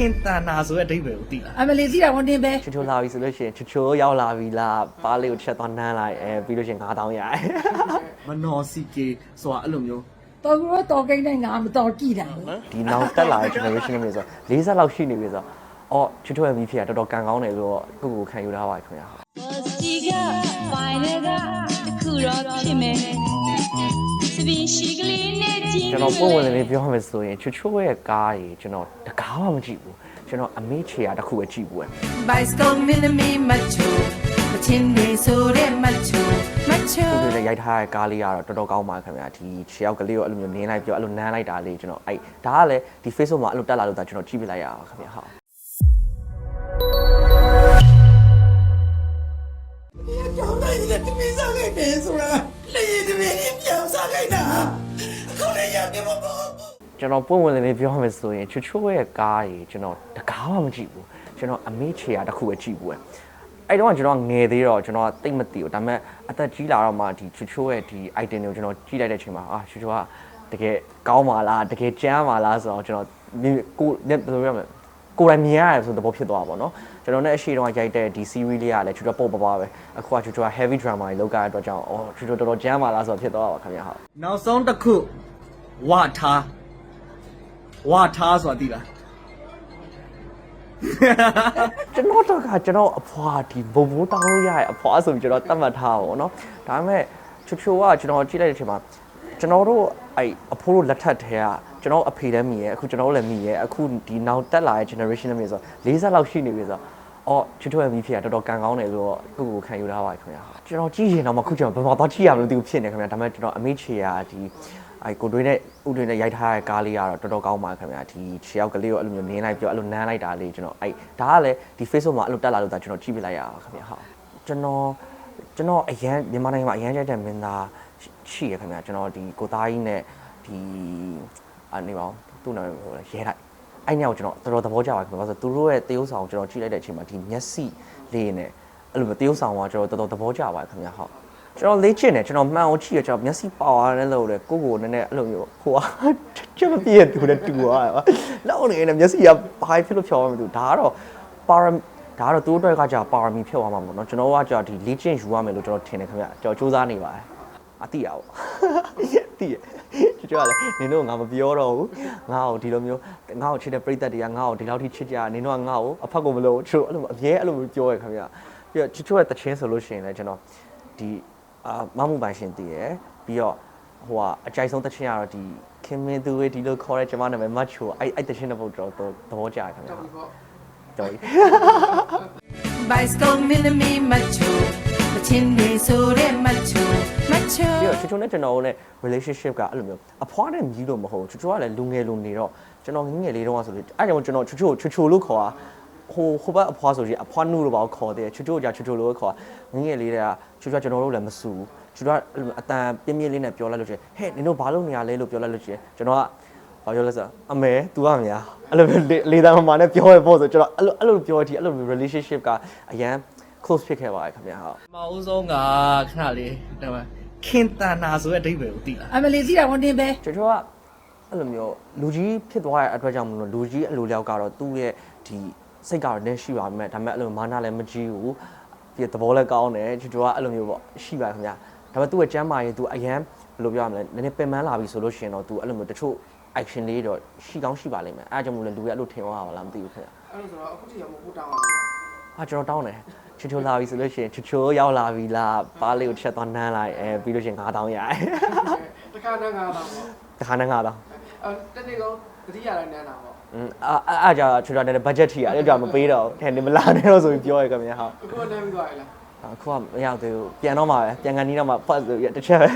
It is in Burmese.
ခင်တန်နာဆိုတဲ့အဓိပ္ပာယ်ကိုသိလားအမလီစီတာဝန်တင်ပဲချိုချိုလာပြီဆိုလို့ရှိရင်ချိုချိုရောက်လာပြီလားပါးလေးကိုတစ်ချက်သွားနမ်းလိုက်အဲပြီးလို့ရှိရင်9000ရတယ်မနော်စီကေဆိုတာအဲ့လိုမျိုးတော်ကူတော့တော်ကိန်းတိုင်းငါမတော်ကြည့်တာဘူးဒီနောက်တက်လာတဲ့ generation မျိုးဆို40လောက်ရှိနေပြီဆိုတော့အော်ချိုချိုရဲ့မိဖြစ်တာတော်တော်ကန်ကောင်းတယ်လို့ကိုယ့်ကိုယ်ခံယူထားပါခင်ဗျာစီကပိုင်ရကတခုတော့ဖြစ်မယ် စပင်ရှိကလေးနဲ့ကြည့်ကျွန်တော်ပုံဝင်လေးပြောမယ်ဆိုရင်ချိုချိုရဲ့ကားကြီးကျွန်တော်တကားမှမကြည့်ဘူးကျွန်တော်အမေချေရတစ်ခုပဲကြည့်ဘူးပဲ bicycle minimi macho မချင်းနေဆိုတဲ့ macho macho သူတွေလည်းရိုက်ထားတဲ့ကားလေးကတော့တော်တော်ကောင်းပါခင်ဗျာဒီခြေရောက်ကလေးကိုအဲ့လိုမျိုးနင်းလိုက်ပြောအဲ့လိုနမ်းလိုက်တာလေးကျွန်တော်အဲ့ဒါကလည်းဒီ Facebook မှာအဲ့လိုတက်လာလို့ဒါကျွန်တော်ကြည့်ပြလိုက်ရအောင်ခင်ဗျာဟုတ် ကျွန်တော်ပုံဝင်လေးပြောမယ်ဆိုရင်ချိုချိုရဲ့ကားကြီးကျွန်တော်တကားမှမကြည့်ဘူးကျွန်တော်အမေချေရတစ်ခုပဲကြည့်ဘူးပဲအဲ့တော့ကျွန်တော်ငယ်သေးတော့ကျွန်တော်တိတ်မသိဘူးဒါပေမဲ့အသက်ကြီးလာတော့မှဒီချိုချိုရဲ့ဒီ item ကိုကျွန်တော်ကြည့်လိုက်တဲ့အချိန်မှာအာချိုချိုကတကယ်ကောင်းပါလားတကယ်ကြမ်းပါလားဆိုတော့ကျွန်တော်ကိုဘယ်လိုပြောမလဲကိုယ်တိုင်မြင်ရတယ်ဆိုတဲ့သဘောဖြစ်သွားပါတော့ကျွန်တော်နဲ့အရှိတုန်းကရိုက်တဲ့ဒီ series လေးကလည်းချိုချိုပုတ်ပပပဲအခုကချိုချိုက heavy drama ကြီးလောက်ကြတဲ့အတွက်ကြောင့်အော်ချိုချိုတော်တော်ကြမ်းပါလားဆိုတော့ဖြစ်သွားတာပါခင်ဗျာဟုတ်နောက်ဆုံးတစ်ခုဝထား ဝထားဆိုတာသိလား ကျွန်တော်တော့ကကျွန်တော်အဖွာဒီဘုံဘိုးတောင်းလို့ရရဲ့အဖွာဆိုပြီးကျွန်တော်တတ်မှတ်ထားပါဘောเนาะဒါပေမဲ့ချိုချိုကကျွန်တော်ကြည့်လိုက်တဲ့အချိန်မှာကျွန်တော်တို့အဲ့အဖိုးတို့လက်ထက်ထဲကကျွန်တော်အဖေလည်းမိရဲ့အခုကျွန်တော်လည်းမိရဲ့အခုဒီနောက်တက်လာတဲ့ generation လည်းမိဆို40လောက်ရှိနေပြီဆိုတော့အော်ချွတ်ချွတ်ရဲ့မိဖြစ်တာတော်တော်ကန်ကောင်းတယ်လို့ကိုယ့်ကိုယ်ခံယူထားပါခင်ဗျာကျွန်တော်ကြည့်ရင်တော့မှခုကျွန်တော်ဘယ်မှာသွားကြည့်ရမလို့မသိဘူးဖြစ်နေခင်ဗျာဒါပေမဲ့ကျွန်တော်အမေချေရာဒီ အဲကိုတွေးနဲ့ဥတွေနဲ့ရိုက်ထားတဲ့ကားလေးကတော့တော်တော်ကောင်းပါခင်ဗျာဒီခြေရောက်ကလေးကိုအဲ့လိုမျိုးနင်းလိုက်ပြောအဲ့လိုနမ်းလိုက်တာလေးကျွန်တော်အဲ့ဒါကလည်းဒီ Facebook မှာအဲ့လိုတက်လာလို့ဒါကျွန်တော်ကြည့်ပြလိုက်ရအောင်ခင်ဗျာဟုတ်ကျွန်တော်ကျွန်တော်အရန်မြန်မာနိုင်ငံမှာအရန်ကြိုက်တဲ့မင်းသားရှိရခင်ဗျာကျွန်တော်ဒီကိုသားကြီးနဲ့ဒီအနေပါဦးသူ့နာမည်ဟိုရဲလိုက်အဲ့ညောင်ကျွန်တော်တော်တော်သဘောကျပါခင်ဗျာဘာလို့လဲဆိုတော့သူတို့ရဲ့တရုပ်ဆောင်ကိုကျွန်တော်ကြည့်လိုက်တဲ့အချိန်မှာဒီမျက်စိလေးနဲ့အဲ့လိုမျိုးတရုပ်ဆောင်ကကျွန်တော်တော်တော်သဘောကျပါခင်ဗျာဟုတ် ကျွန်တော်လေ့ကျင့်တယ်ကျွန်တော်မှန်အောင်ကြည့်ရကျွန်တော်မျက်စိပေါရတယ်လို့လေကိုကိုနည်းနည်းအဲ့လိုမျိုးဟိုဟာချက်မပြည့်တူနဲ့တူသွားတယ်လောက်နေနေမျက်စိကဘာဖြစ်လို့ဖြောင်းမှမသိဘူးဒါကတော့ပါရဒါကတော့သူတို့အတွက်ကကြာပါရမီဖြောင်းသွားမှာပေါ့နော်ကျွန်တော်ကကြာဒီလေ့ကျင့်ယူရမယ်လို့ကျွန်တော်ထင်တယ်ခင်ဗျကျွန်တော်စူးစမ်းနေပါတယ်အတိရပါတိရကြကြလေနင်တို့ငါမပြောတော့ဘူးငါ့ကိုဒီလိုမျိုးငါ့ကိုချစ်တဲ့ပြိတ္တတွေကငါ့ကိုဒီလောက်ထိချစ်ကြနင်တို့ကငါ့ကိုအဖက်ကိုမလို့ချို့အဲ့လိုအမြဲအဲ့လိုမျိုးပြောရခင်ဗျပြီးတော့ချစ်ချို့ရဲ့တချင်းဆိုလို့ရှိရင်လည်းကျွန်တော်ဒီ အာမမှုပိုင်ရှင်တည်ရယ်ပြီးတော့ဟိုကအကြိုက်ဆုံးတချင်းကတော့ဒီခင်မင်းသူဝေးဒီလိုခေါ်တဲ့ကျွန်မနာမည်မတ်ချိုအဲ့အဲ့တချင်းတဲ့ပုတ်တော့သဘောကျခင်ဗျတော်ပြီ bicycle minimi macho မချင်းနေဆိုတဲ့ macho macho ပြီးတော့ချူချူနဲ့ကျွန်တော်တို့နဲ့ relationship ကအဲ့လိုမျိုးအဖွားနဲ့မြည်လို့မဟုတ်ဘူးချူချူကလည်းလူငယ်လူနေတော့ကျွန်တော်ငယ်ငယ်လေးတုန်းကဆိုလို့အဲ့ကြောင့်ကျွန်တော်ချူချူချူချူလို့ခေါ်တာ ဟိုဟိုဘက်အဖွားဆိုရင်အဖွားနုလို့ပါခေါ်တယ်ချူချူကကြာချူချူလို့ခေါ်ငယ်ငယ်လေးတွေကချူချူကျွန်တော်တို့လည်းမစူဘူးချူချူကအတန်ပြင်းပြင်းလေးနဲ့ပြောလိုက်လို့ရှိရင်ဟဲ့နင်တို့ဘာလုပ်နေရလဲလို့ပြောလိုက်လို့ရှိရင်ကျွန်တော်ကဘာပြောလဲဆိုအမေ तू ကမညာအဲ့လိုလေတံမမနဲ့ပြောရဖို့ဆိုကျွန်တော်အဲ့လိုအဲ့လိုပြောတီအဲ့လို relationship ကအရန် close ဖြစ်ခဲ့ပါတယ်ခင်ဗျာဟုတ်မအောင်ဆုံးကခဏလေးဒါမှခင်တန်နာဆိုတဲ့အဓိပ္ပာယ်ကိုသိလားအမလီစီတာဝန်တင်ပဲကျွန်တော်ကအဲ့လိုမျိုးလူကြီးဖြစ်သွားတဲ့အတွက်ကြောင့်မလို့လူကြီးအလိုလျောက်ကတော့သူ့ရဲ့ဒီ စိတ်ကတော့နည်းရှိပါမယ်ဒါပေမဲ့အဲ့လိုမာနလည်းမကြီးဘူးပြီးတော့သဘောလည်းကောင်းတယ်ကျွန်တော်ကအဲ့လိုမျိုးပေါ့ရှိပါခင်ဗျာဒါပေမဲ့သူ့ရဲ့ကျမ်းမာရေးသူအရန်ဘယ်လိုပြောရမလဲနည်းနည်းပင်ပန်းလာပြီဆိုလို့ရှိရင်တော့သူအဲ့လိုမျိုးတချို့ action လေးတော့ရှိကောင်းရှိပါလိမ့်မယ်အဲ့ဒါကြောင့်မို့လဲလူရဲ့အဲ့လိုထင်သွားပါလားမသိဘူးခင်ဗျာအဲ့လိုဆိုတော့အခုထိရောမဟုတ်တောင်းပါဘူးဟာကျွန်တော်တောင်းတယ်ချူချူလာပြီဆိုလို့ရှိရင်ချူချူရောက်လာပြီလားပါးလေးကိုတစ်ချက်သွားနမ်းလိုက်အဲပြီးလို့ရှိရင်9000ရတယ်တခါနဲ့ငါတော့တခါနဲ့9000 အဲတနေ့ကောတတိယလည်းနန်းတာပေါ့ อืมอ่าอ่าကြာချူတာတဲ့ budget ထိရတယ်ကြာမပေးတော့ဘူးထဲနေမလာနဲ့တော့ဆိုပြီးပြောရခင်ဗျာဟုတ် အခုနန်းပြီးသွားရလား အခုကမရောက်သေးဘူးပြန်တော့မှာပဲပြန်ကန်နီးတော့မှာဖတ်ဆိုရတစ်ချက်ပဲ